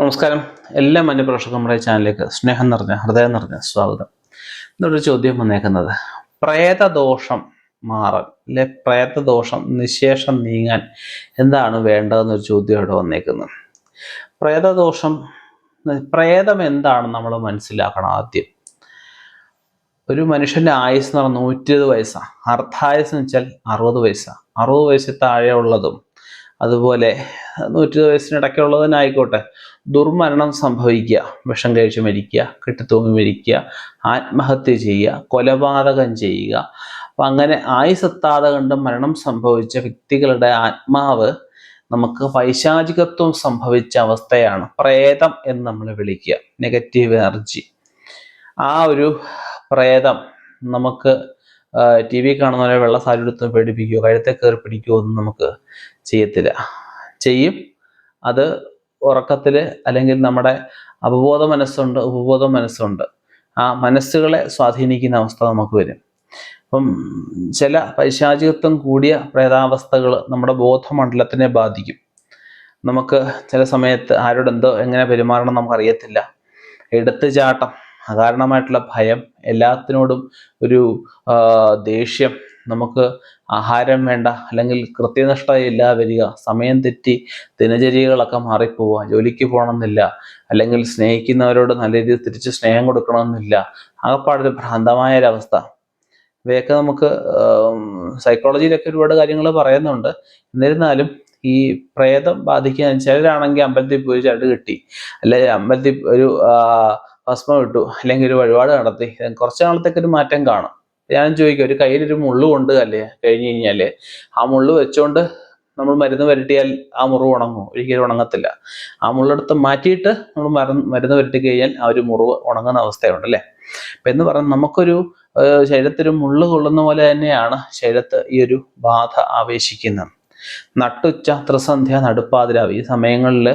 നമസ്കാരം. എല്ലാ മന്യപ്രേക്ഷകർക്കും നമ്മുടെ ചാനലിലേക്ക് സ്നേഹം നിറഞ്ഞ ഹൃദയം നിറഞ്ഞ സ്വാഗതം. എന്നൊരു ചോദ്യം വന്നേക്കുന്നത്. പ്രേതദോഷം മാറാൻ അല്ലെ പ്രേതദോഷം നിശേഷം നീങ്ങാൻ എന്താണ് വേണ്ടതെന്നൊരു ചോദ്യം ഇവിടെ വന്നേക്കുന്നത് പ്രേതദോഷം പ്രേതം എന്താണ് നമ്മൾ മനസ്സിലാക്കണം ആദ്യം. ഒരു മനുഷ്യന്റെ ആയുസ് എന്ന് പറഞ്ഞാൽ നൂറ്റി ഇരുപത് വയസ്സാണ് അർദ്ധായുസ് എന്ന് വെച്ചാൽ അറുപത് വയസ്സാണ് അറുപത് വയസ്സിൽ താഴെ ഉള്ളതും അതുപോലെ നൂറ്റി വയസ്സിനിടയ്ക്കുള്ളതിനായിക്കോട്ടെ ദുർമരണം സംഭവിക്കുക വിഷം കഴിച്ച് മരിക്കുക കെട്ടിത്തൂങ്ങി മരിക്കുക ആത്മഹത്യ ചെയ്യുക കൊലപാതകം ചെയ്യുക. അപ്പം അങ്ങനെ ആയുസെത്താതെ കണ്ട് മരണം സംഭവിച്ച വ്യക്തികളുടെ ആത്മാവ് നമുക്ക് പൈശാചികത്വം സംഭവിച്ച അവസ്ഥയാണ്. പ്രേതം എന്ന് നമ്മൾ വിളിക്കുക. Negative energy. ആ ഒരു പ്രേതം നമുക്ക് ടി വി കാണുന്നവരെ വെള്ള സാരി എടുത്ത് പേടിപ്പിക്കുകയോ കഴുത്തെ കയറി പിടിക്കുകയോ ഒന്നും നമുക്ക് ചെയ്യത്തില്ല. ചെയ്യും. അത് ഉറക്കത്തിൽ അല്ലെങ്കിൽ നമ്മുടെ അവബോധ മനസ്സുണ്ട് ഉപബോധ മനസ്സുണ്ട്. ആ മനസ്സുകളെ സ്വാധീനിക്കുന്ന അവസ്ഥ നമുക്ക് വരും. അപ്പം ചില പൈശാചികത്വം കൂടിയ പ്രേതാവസ്ഥകൾ നമ്മുടെ ബോധമണ്ഡലത്തിനെ ബാധിക്കും. നമുക്ക് ചില സമയത്ത് ആരോടെന്തോ എങ്ങനെ പെരുമാറണം നമുക്കറിയത്തില്ല. എടുത്തുചാട്ടം അകാരണമായിട്ടുള്ള ഭയം എല്ലാത്തിനോടും ഒരു ദേഷ്യം നമുക്ക് ആഹാരം വേണ്ട അല്ലെങ്കിൽ കൃത്യനിഷ്ഠ ഇല്ല വരിക സമയം തെറ്റി ദിനചര്യകളൊക്കെ മാറിപ്പോവുക ജോലിക്ക് പോകണമെന്നില്ല അല്ലെങ്കിൽ സ്നേഹിക്കുന്നവരോട് നല്ല രീതിയിൽ തിരിച്ച് സ്നേഹം കൊടുക്കണമെന്നില്ല ആകെപ്പാടൊരു ഭ്രാന്തമായ ഒരവസ്ഥ ഇവയൊക്കെ നമുക്ക് സൈക്കോളജിയിലൊക്കെ ഒരുപാട് കാര്യങ്ങൾ പറയുന്നുണ്ട്. എന്നിരുന്നാലും ഈ പ്രേതം ബാധിക്കാൻ ചിലരാണെങ്കിൽ അമ്പലത്തിൽ പോയി ചട്ട് കിട്ടി. അല്ലെങ്കിൽ അമ്പലത്തിൽ ഒരു ഭസ്മം ഇട്ടു. അല്ലെങ്കിൽ ഒരു വഴിപാട് നടത്തി. കുറച്ച് നാളത്തേക്ക് ഒരു മാറ്റം കാണും. ഞാൻ ചോദിക്കും ഒരു കയ്യിലൊരു മുള്ളു കൊണ്ട് അല്ലേ? കഴിഞ്ഞ് കഴിഞ്ഞാൽ. ആ മുള്ളു വെച്ചോണ്ട് നമ്മൾ മരുന്ന് പുരട്ടിയാൽ ആ മുറിവ് ഉണങ്ങും ഒരിക്കലും ഉണങ്ങത്തില്ല. ആ മുള്ളെടുത്ത് മാറ്റിയിട്ട് നമ്മൾ മരുന്ന് മരുന്ന് പുരട്ടി കഴിഞ്ഞാൽ ആ ഒരു മുറിവ് ഉണങ്ങുന്ന അവസ്ഥയുണ്ട് അല്ലേ? അപ്പം എന്ന് പറഞ്ഞാൽ നമുക്കൊരു ശരീരത്തിൽ മുള്ളു കൊള്ളുന്ന പോലെ തന്നെയാണ് ശരീരത്ത് ഈ ഒരു ബാധ ആവേശിക്കുന്നത്. നട്ടുച്ച ത്രിസന്ധ്യ നടുപ്പാതിരാവ്. ഈ സമയങ്ങളിൽ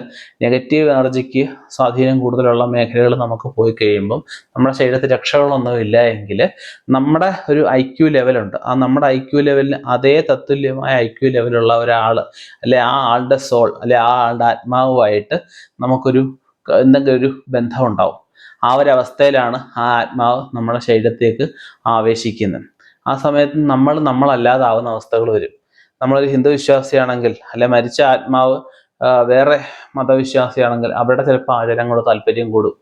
നെഗറ്റീവ് എനർജിക്ക് സ്വാധീനം കൂടുതലുള്ള മേഖലകൾ നമുക്ക് പോയി കഴിയുമ്പം നമ്മുടെ ശരീരത്തിൽ രക്ഷകളൊന്നും ഇല്ല എങ്കിൽ നമ്മുടെ ഒരു ഐ ക്യു ലെവലുണ്ട് ആ നമ്മുടെ ഐ ക്യു ലെവലിന് അതേ തത്തുല്യമായ ഐ ക്യു ലെവലുള്ള ഒരാൾ അല്ലെ ആ ആളുടെ സോൾ അല്ലെ ആ ആളുടെ ആത്മാവുമായിട്ട് നമുക്കൊരു എന്തെങ്കിലും ഒരു ബന്ധം ഉണ്ടാവും ആ ഒരു അവസ്ഥയിലാണ് ആ ആത്മാവ് നമ്മുടെ ശരീരത്തേക്ക് ആവേശിക്കുന്നത്. ആ സമയത്ത് നമ്മൾ നമ്മളല്ലാതാവുന്ന അവസ്ഥകൾ വരും. നമ്മളൊരു ഹിന്ദു വിശ്വാസിയാണെങ്കിൽ അല്ലെ മരിച്ച ആത്മാവ് വേറെ മതവിശ്വാസിയാണെങ്കിൽ അവരുടെ ചിലപ്പോൾ ആചാരങ്ങളോട് താല്പര്യം കൂടും.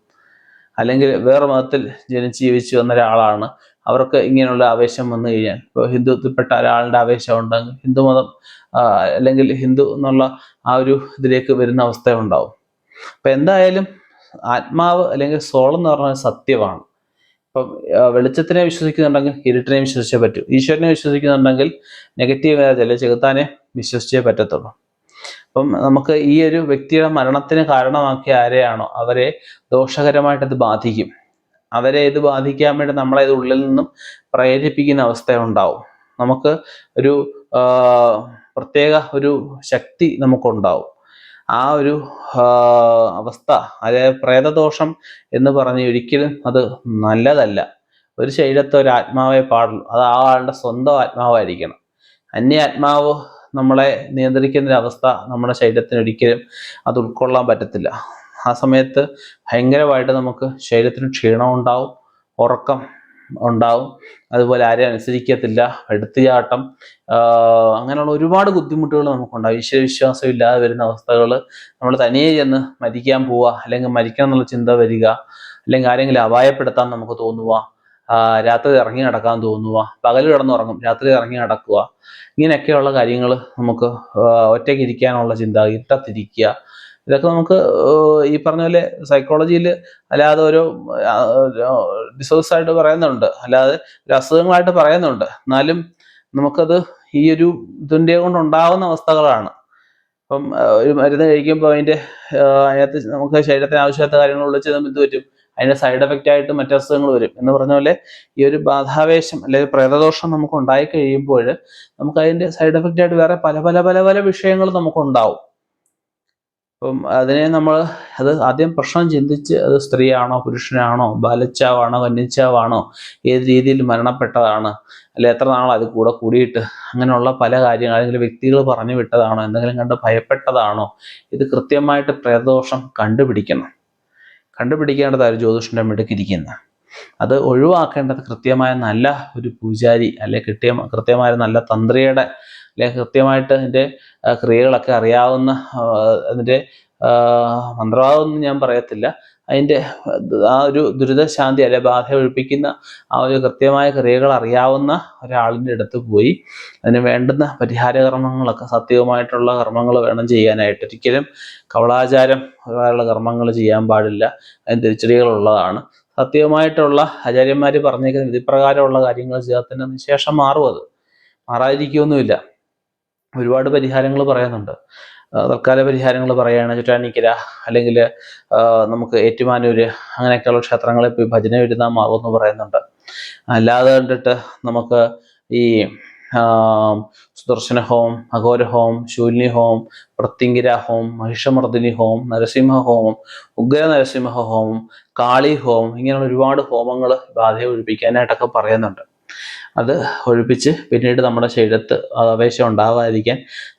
അല്ലെങ്കിൽ വേറെ മതത്തിൽ ജനിച്ച് ജീവിച്ചു വന്ന ഒരാളാണ്. അവർക്ക് ഇങ്ങനെയുള്ള ആവേശം വന്നു കഴിഞ്ഞാൽ ഇപ്പോൾ ഹിന്ദുത്വപ്പെട്ട ഒരാളുടെ ആവേശം ഉണ്ടെങ്കിൽ ഹിന്ദു മതം അല്ലെങ്കിൽ ഹിന്ദു എന്നുള്ള ആ ഒരു ഇതിലേക്ക് വരുന്ന അവസ്ഥ ഉണ്ടാവും. അപ്പം എന്തായാലും ആത്മാവ് അല്ലെങ്കിൽ സോൾ എന്ന് പറഞ്ഞാൽ സത്യമാണ്. ഇപ്പം വെളിച്ചത്തിനെ വിശ്വസിക്കുന്നുണ്ടെങ്കിൽ ഇരുട്ടിനെ വിശ്വസിച്ചേ പറ്റൂ. ഈശ്വരനെ വിശ്വസിക്കുന്നുണ്ടെങ്കിൽ നെഗറ്റീവ് ചില ചെകുത്താനെ വിശ്വസിച്ചേ പറ്റത്തുള്ളൂ. അപ്പം നമുക്ക് ഈ ഒരു വ്യക്തിയുടെ മരണത്തിന് കാരണമാക്കിയ ആരെയാണോ അവരെ ദോഷകരമായിട്ട് ബാധിക്കും. അവരെ ഇത് ബാധിക്കാൻ വേണ്ടി നമ്മളെ ഇത് ഉള്ളിൽ നിന്നും പ്രേരിപ്പിക്കുന്ന അവസ്ഥ ഉണ്ടാവും നമുക്ക് ഒരു പ്രത്യേക ഒരു ശക്തി നമുക്കുണ്ടാവും. ആ ഒരു അവസ്ഥ അതായത് പ്രേതദോഷം എന്ന് പറഞ്ഞ് ഒരിക്കലും അത് നല്ലതല്ല. ഒരു ശരീരത്തെ ഒരു ആത്മാവേ പാടുള്ളൂ. അത് ആ ആളുടെ സ്വന്തം ആത്മാവായിരിക്കണം. അന്യ ആത്മാവ് നമ്മളെ നിയന്ത്രിക്കുന്ന അവസ്ഥ നമ്മുടെ ശരീരത്തിന് ഒരിക്കലും അത് ഉൾക്കൊള്ളാൻ പറ്റത്തില്ല. ആ സമയത്ത് ഭയങ്കരമായിട്ട് നമുക്ക് ശരീരത്തിന് ക്ഷീണം ഉണ്ടാവും ഉറക്കം ഉണ്ടാവും. അതുപോലെ ആരെയും അനുസരിക്കത്തില്ല. എടുത്തുചാട്ടം അങ്ങനെയുള്ള ഒരുപാട് ബുദ്ധിമുട്ടുകൾ നമുക്കുണ്ടാവും. ഈശ്വരവിശ്വാസം ഇല്ലാതെ വരുന്ന അവസ്ഥകൾ നമ്മൾ തനിയെ ചെന്ന് മരിക്കാൻ പോവുക അല്ലെങ്കിൽ മരിക്കണം എന്നുള്ള ചിന്ത വരിക അല്ലെങ്കിൽ ആരെങ്കിലും അപായപ്പെടുത്താൻ നമുക്ക് തോന്നുക രാത്രി ഇറങ്ങി നടക്കാൻ തോന്നുക പകൽ കിടന്നുറങ്ങും രാത്രി ഇറങ്ങി നടക്കുക ഇങ്ങനെയൊക്കെയുള്ള കാര്യങ്ങൾ നമുക്ക് ഒറ്റയ്ക്ക് ഇരിക്കാനുള്ള ചിന്ത ഇരുട്ടത്തിരിക്കുക ഇതൊക്കെ നമുക്ക് ഈ പറഞ്ഞ പോലെ സൈക്കോളജിയിൽ അല്ലാതെ ഒരു ഡിസോഴ്സ് ആയിട്ട് പറയുന്നുണ്ട്. അല്ലാതെ ഒരു അസുഖങ്ങളായിട്ട് പറയുന്നുണ്ട്. എന്നാലും നമുക്കത് ഈ ഒരു ഇതിന്റെ കൊണ്ട് ഉണ്ടാകുന്ന അവസ്ഥകളാണ്. ഇപ്പം ഒരു മരുന്ന് കഴിക്കുമ്പോൾ അതിന്റെ അതിനകത്ത് നമുക്ക് ശരീരത്തിന് ആവശ്യമില്ലാത്ത കാര്യങ്ങൾ ഉള്ളിച്ച് ഇത് പറ്റും? അതിന്റെ സൈഡ് എഫക്റ്റ് ആയിട്ട് മറ്റു അസുഖങ്ങൾ വരും. എന്ന് പറഞ്ഞ പോലെ ഈ ഒരു ബാധാവേശം അല്ലെങ്കിൽ പ്രേതദോഷം നമുക്ക് ഉണ്ടായി കഴിയുമ്പോൾ നമുക്ക് അതിന്റെ സൈഡ് എഫക്റ്റ് ആയിട്ട് വേറെ പല പല പല പല വിഷയങ്ങൾ നമുക്ക് ഉണ്ടാവും. അപ്പം അതിനെ നമ്മൾ അത് ആദ്യം പ്രശ്നം ചിന്തിച്ച് അത് സ്ത്രീയാണോ പുരുഷനാണോ ബാലച്ചാവാണോ കന്യച്ചാവാണോ ഏത് രീതിയിൽ മരണപ്പെട്ടതാണ് അല്ലെ എത്ര നാൾ അത് കൂടെ കൂടിയിട്ട് അങ്ങനെയുള്ള പല കാര്യങ്ങൾ അല്ലെങ്കിൽ വ്യക്തികൾ പറഞ്ഞു വിട്ടതാണോ എന്തെങ്കിലും കണ്ട് ഭയപ്പെട്ടതാണോ ഇത് കൃത്യമായിട്ട് പ്രേതദോഷം കണ്ടുപിടിക്കണം. കണ്ടുപിടിക്കേണ്ടതായിരുന്നു ജ്യോതിഷന്റെ മിടുക്കിരിക്കുന്നത് അത് ഒഴിവാക്കേണ്ടത് കൃത്യമായ നല്ല ഒരു പൂജാരി അല്ലെ കിട്ടിയ കൃത്യമായ നല്ല തന്ത്രിയുടെ അല്ലെ? കൃത്യമായിട്ട് അതിന്റെ ക്രിയകളൊക്കെ അറിയാവുന്ന അതിന്റെ മന്ത്രവാദമൊന്നും ഞാൻ പറയത്തില്ല. അതിന്റെ ആ ഒരു ദുരിതശാന്തി അല്ലെ ബാധ ഒഴിപ്പിക്കുന്ന ആ ഒരു കൃത്യമായ ക്രിയകൾ അറിയാവുന്ന ഒരാളിന്റെ അടുത്ത് പോയി അതിന് വേണ്ടുന്ന പരിഹാര കർമ്മങ്ങളൊക്കെ സത്യവുമായിട്ടുള്ള കർമ്മങ്ങൾ വേണം ചെയ്യാനായിട്ട്. ഒരിക്കലും കവളാചാരം ഒരുപാടുള്ള കർമ്മങ്ങൾ ചെയ്യാൻ പാടില്ല. അതിന് തിരിച്ചടികളുള്ളതാണ്. സത്യവുമായിട്ടുള്ള ആചാര്യന്മാർ പറഞ്ഞേക്കുന്ന വിധിപ്രകാരമുള്ള കാര്യങ്ങൾ ചെയ്താൽ തന്നെ നിശേഷം ശേഷം മാറും അത്. മാറാതിരിക്കുകയൊന്നുമില്ല ഒരുപാട് പരിഹാരങ്ങൾ പറയുന്നുണ്ട് തൽക്കാല പരിഹാരങ്ങൾ പറയുകയാണ് ചുറ്റാനിക്കര അല്ലെങ്കിൽ നമുക്ക് ഏറ്റുമാനൂര് അങ്ങനെയൊക്കെയുള്ള ക്ഷേത്രങ്ങളെ പോയി ഭജന വിരുന്നാൽ മാറുമെന്ന് പറയുന്നുണ്ട്. അല്ലാതെ കണ്ടിട്ട് നമുക്ക് ഈ സുദർശന ഹോം അഘോര ഹോം ശൂന്യ ഹോം പ്രത്യങ്കിര ഹോം മഹിഷമർദ്ദിനി ഹോം നരസിംഹ ഹോമം ഉഗ്ര നരസിംഹ ഹോമം കാളി ഹോം ഇങ്ങനെയുള്ള ഒരുപാട് ഹോമങ്ങൾ ബാധയെ ഒഴിപ്പിക്കാനായിട്ടൊക്കെ പറയുന്നുണ്ട്. അത് ഒഴിപ്പിച്ച് പിന്നീട് നമ്മുടെ ശരീരത്ത് ആവേശം ഉണ്ടാവാതിരിക്കാൻ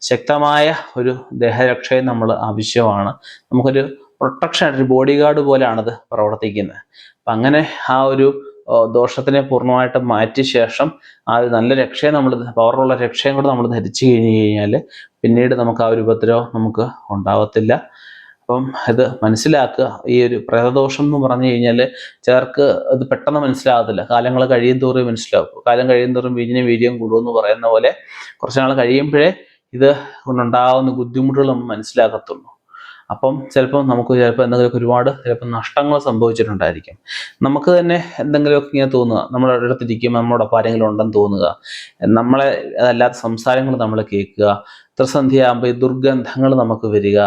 ശക്തമായ ഒരു ദേഹരക്ഷയും നമ്മൾ ആവശ്യമാണ്. നമുക്കൊരു പ്രൊട്ടക്ഷൻ ഒരു ബോഡി ഗാർഡ് പോലെയാണത് പ്രവർത്തിക്കുന്നത്. അപ്പം അങ്ങനെ ആ ഒരു ദോഷത്തിനെ പൂർണമായിട്ട് മാറ്റിയ ശേഷം ആ ഒരു നല്ല രക്ഷയെ നമ്മൾ പവറുള്ള രക്ഷയും കൂടെ നമ്മൾ ധരിച്ചു കഴിഞ്ഞ് കഴിഞ്ഞാൽ പിന്നീട് നമുക്ക് ആ ഒരു ഉപദ്രവം നമുക്ക് ഉണ്ടാവത്തില്ല. അപ്പം ഇത് മനസ്സിലാക്കുക. ഈ ഒരു പ്രേതദോഷം എന്ന് പറഞ്ഞു കഴിഞ്ഞാൽ ചിലർക്ക് അത് പെട്ടെന്ന് മനസ്സിലാകത്തില്ല. കാലങ്ങൾ കഴിയും തോറും മനസ്സിലാവും. കാലം കഴിയും തോറും വീഞ്ഞിന് വീര്യം കൂടുമെന്ന് പറയുന്ന പോലെ കുറച്ച് നാൾ കഴിയുമ്പോഴേ ഇത് കൊണ്ടുണ്ടാകുന്ന ബുദ്ധിമുട്ടുകൾ നമ്മൾ മനസ്സിലാക്കത്തുള്ളൂ അപ്പം ചിലപ്പോൾ നമുക്ക് ചിലപ്പോൾ എന്തെങ്കിലുമൊക്കെ ഒരുപാട് ചിലപ്പോൾ നഷ്ടങ്ങൾ സംഭവിച്ചിട്ടുണ്ടായിരിക്കും. നമുക്ക് തന്നെ എന്തെങ്കിലുമൊക്കെ ഇങ്ങനെ തോന്നുക. നമ്മുടെ അടുത്തിരിക്കുമ്പോൾ നമ്മളോടൊപ്പം ആരെങ്കിലും ഉണ്ടെന്ന് തോന്നുക. നമ്മളെ അതല്ലാത്ത സംസാരങ്ങൾ നമ്മൾ കേൾക്കുക. ത്രിസന്ധിയാകുമ്പോൾ ഈ ദുർഗന്ധങ്ങൾ നമുക്ക് വരിക.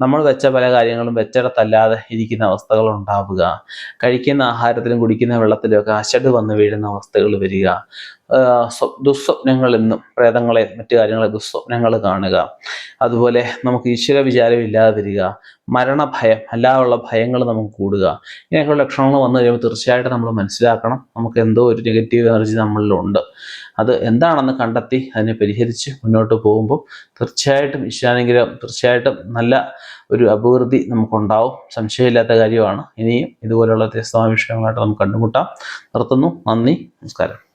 നമ്മൾ വെച്ച പല കാര്യങ്ങളും വെച്ചിടത്തല്ലാതെ ഇരിക്കുന്ന അവസ്ഥകൾ ഉണ്ടാവുക. കഴിക്കുന്ന ആഹാരത്തിലും കുടിക്കുന്ന വെള്ളത്തിലും ഒക്കെ അശട് വന്ന് വീഴുന്ന അവസ്ഥകൾ വരിക. ദുസ്വപ്നങ്ങൾ എന്നും പ്രേതങ്ങളെ മറ്റു കാര്യങ്ങളെ ദുസ്വപ്നങ്ങൾ കാണുക. അതുപോലെ നമുക്ക് ഈശ്വര വിചാരം ഇല്ലാതെ വരിക. മരണഭയം അല്ലാതുള്ള ഭയങ്ങൾ നമുക്ക് കൂടുക. ഇങ്ങനെയൊക്കെയുള്ള ലക്ഷണങ്ങൾ വന്നു കഴിയുമ്പോൾ തീർച്ചയായിട്ടും നമ്മൾ മനസ്സിലാക്കണം. നമുക്ക് എന്തോ ഒരു നെഗറ്റീവ് എനർജി നമ്മളിലുണ്ട്. അത് എന്താണെന്ന് കണ്ടെത്തി അതിനെ പരിഹരിച്ച് മുന്നോട്ട് പോകുമ്പോൾ തീർച്ചയായിട്ടും ഈശ്വരാനുഗ്രഹം തീർച്ചയായിട്ടും നല്ല ഒരു അഭിവൃദ്ധി നമുക്കുണ്ടാവും. സംശയമില്ലാത്ത കാര്യമാണ്. ഇനിയും ഇതുപോലുള്ള വ്യത്യസ്തമായ വിഷയങ്ങളായിട്ട് നമുക്ക് കണ്ടുമുട്ടാം. നിർത്തുന്നു. നന്ദി. നമസ്കാരം.